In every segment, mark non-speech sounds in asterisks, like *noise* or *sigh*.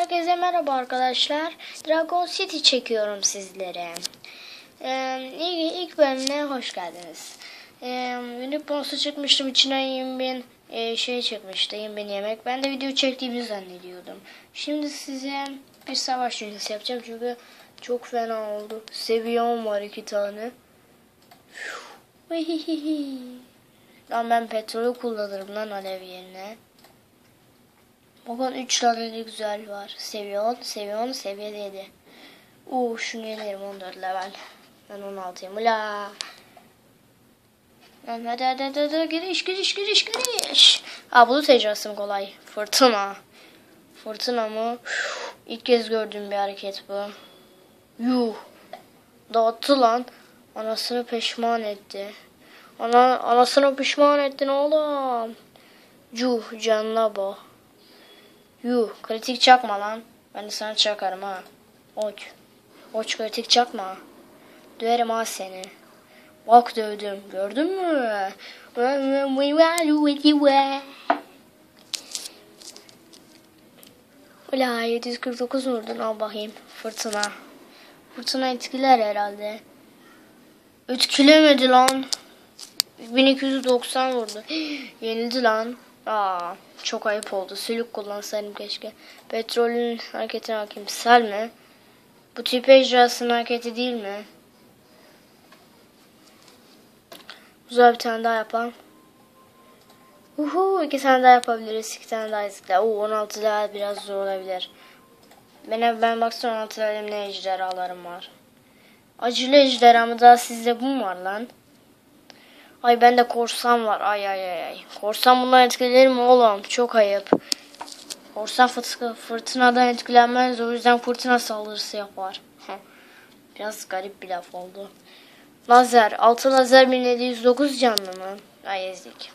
Herkese merhaba arkadaşlar. Dragon City çekiyorum sizlere. Ee, ilk, ilk bölümüne hoş geldiniz. Ee, Unique Bonus'u çıkmıştım. İçine 20 bin e, şey çıkmıştı. 20 bin yemek. Ben de video çektiğimi zannediyordum. Şimdi size bir savaş ünitesi yapacağım. Çünkü çok fena oldu. Seviyem var iki tane. Lan ben petrolü kullanırım lan alev yerine. Bakın 3 tane güzel var. Seviye 10, seviye 10, seviye 7. Uuu şunu yenerim 14 level. Ben 16'yım. Ula. Lan hadi hadi hadi, hadi. giriş giriş giriş giriş. Aa bulut ecrasım kolay. Fırtına. Fırtına mı? İlk kez gördüğüm bir hareket bu. Yuh. Dağıttı lan. Anasını pişman etti. Ana, anasını pişman ettin oğlum. Cuh canına bu. Yuh kritik çakma lan. Ben de sana çakarım ha. Oç. Oç kritik çakma. Döverim ha seni. Bak dövdüm. Gördün mü? Ula 749 vurdun al bakayım. Fırtına. Fırtına etkiler herhalde. Etkilemedi lan. 1290 vurdu. *gasps* Yenildi lan. Aa, çok ayıp oldu. Sülük kullansaydım keşke. Petrolün hareketine bakayım. Sel mi? Bu tip ejderhasının hareketi değil mi? Güzel bir tane daha yapalım. Uhu, iki tane daha yapabiliriz. iki tane daha ezikler. Oo, 16 daha biraz zor olabilir. Ben, ben baksana 16 elimde ejderhalarım var. Acılı ejderha mı daha sizde bu mu var lan? Ay bende korsan var. Ay ay ay ay. Korsan bundan etkilenir mi oğlum? Çok ayıp. Korsan fıtı, fırtınadan etkilenmez. O yüzden fırtına saldırısı yapar. Biraz garip bir laf oldu. Lazer. Altı lazer 1709 canlı mı? Ay ezdik.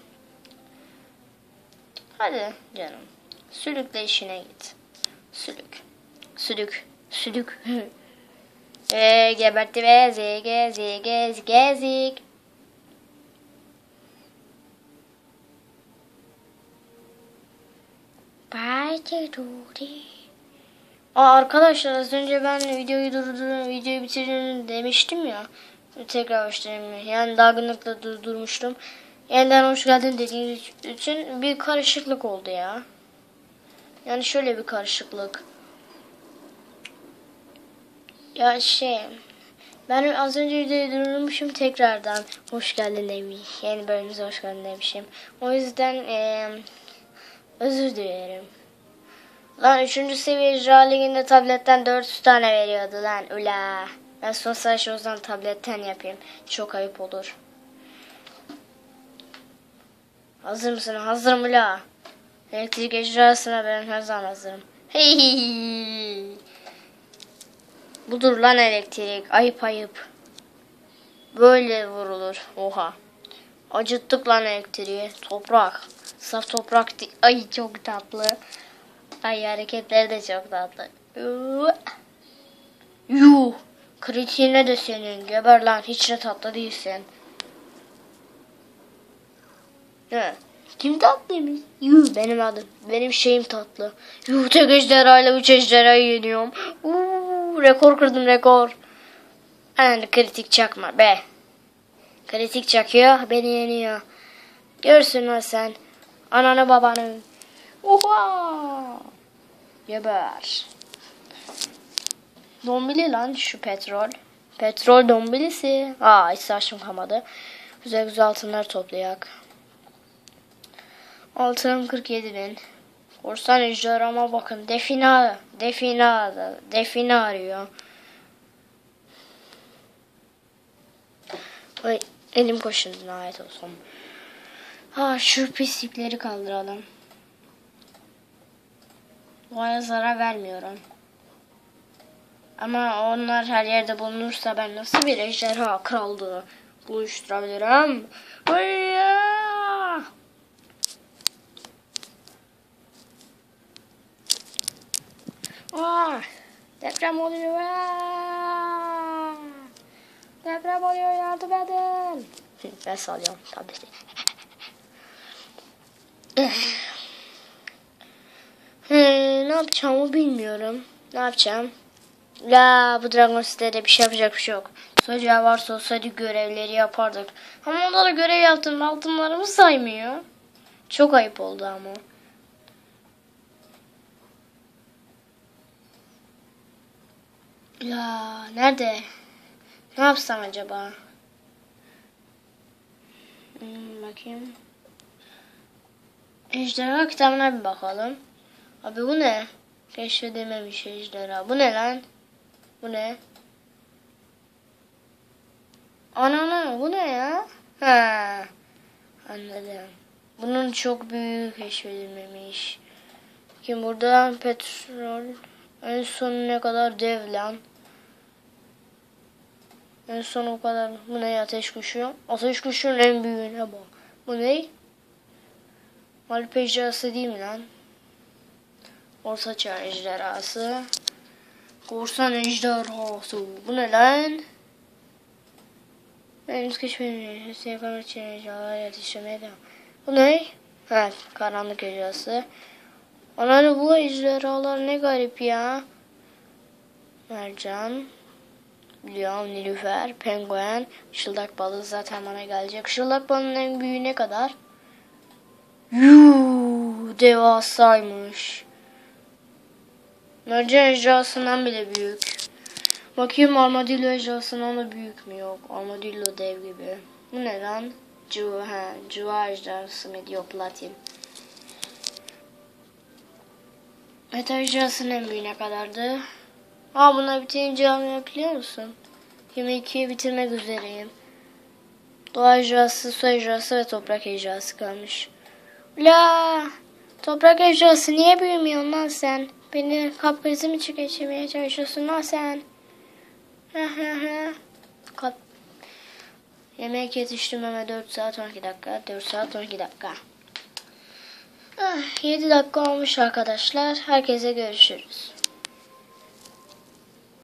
Hadi canım. Sülükle işine git. Sülük. Sülük. Sülük. *laughs* Eee gebertti ve ezik ezik ezik ezik. Aa, arkadaşlar az önce ben videoyu durdurdum, videoyu bitirdim demiştim ya. Tekrar başlayayım. Yani dalgınlıkla durdurmuştum. Yeniden hoş geldin dediğiniz için bir karışıklık oldu ya. Yani şöyle bir karışıklık. Ya şey ben az önce videoyu durdurmuşum tekrardan hoş geldin demiş. Yeni bölümümüze hoş geldin demişim. O yüzden eee Özür dilerim. Lan 3. seviye icra liginde tabletten 400 tane veriyordu lan. Ula. Ben son savaşı o zaman tabletten yapayım. Çok ayıp olur. Hazır mısın? Hazırım ula. Elektrik icrasına ben her zaman hazırım. Hey. Budur lan elektrik. Ayıp ayıp. Böyle vurulur. Oha. Acıttık lan elektriği. Toprak. Saf toprak. Ay çok tatlı. Ay hareketleri de çok tatlı. Yuh. Kritiğine de senin. Geber lan. Hiç de tatlı değilsin. Ne? Kim tatlıymış? Yuh benim adım. Benim şeyim tatlı. Yuh tek ejderhayla üç ejderhayı yeniyorum. Uuu rekor kırdım rekor. Yani kritik çakma be. Kritik çakıyor beni yeniyor. Görsün lan sen. Ananı babanı. Oha. Geber. Dombili lan şu petrol. Petrol dombilisi. Aa saçım kalmadı. Güzel güzel altınlar toplayak. Altınım 47 bin. Korsan ejderhama bakın. Defina. Defina. Defina arıyor. Ay elim koşun nihayet olsun. Ha şu pislikleri kaldıralım. Doğaya zarar vermiyorum. Ama onlar her yerde bulunursa ben nasıl bir ejderha krallığı buluşturabilirim? Hayya! Ah, deprem oluyor. Aa! Deprem oluyor yardım edin. *laughs* Ben salıyorum tabii *laughs* yapacağımı bilmiyorum. Ne yapacağım? La bu Dragon City'de bir şey yapacak bir şey yok. Sonuca varsa olsaydı görevleri yapardık. Ama onda da görev yaptım. Altınlarımı saymıyor. Çok ayıp oldu ama. La nerede? Ne yapsam acaba? Hmm, bakayım. Ejderha kitabına bir bakalım. Abi bu ne? Keşfedilmemiş ejderha. Bu ne lan? Bu ne? Anana bu ne ya? Ha. Anladım. Bunun çok büyük keşfedilmemiş. Kim burada petrol en son ne kadar dev lan? En son o kadar. Bu ne ateş kuşu? Ateş kuşunun en büyüğüne bak. Bu ne? Alp ejderhası değil mi lan? Orta çağ ejderhası. Korsan ejderhası. Bu ne lan? Henüz keşfedilmeyen hepsi yapamak için ejderhalar yetiştirmeye devam. Bu ne? Ha, karanlık ejderhası. Ananı bu ejderhalar ne garip ya. Mercan. Biliyorum Nilüfer, penguen, şıldak balığı zaten bana gelecek. Şıldak balığının en büyüğü ne kadar? Yuuu devasaymış. Mercan ejderhasından bile büyük. Bakayım armadillo ejderhasından da büyük mü? Yok. Armadillo dev gibi. Bu ne lan? Cıva, ha, cıva ejderhası mıydı? Yok Latin. Meta ejderhasının en büyüğü ne kadardı? Aa buna bitince anlayabiliyor musun? 22'yi bitirmek üzereyim. Doğa ejderhası, su ejderhası ve toprak ejderhası kalmış. La toprak ejderhası niye büyümüyorsun lan sen? Beni kalp krizi mi geçirmeye çalışıyorsun lan sen? *laughs* kalp... Yemek yetiştirmeme 4 saat 12 dakika. 4 saat 12 dakika. Ah, 7 dakika olmuş arkadaşlar. Herkese görüşürüz.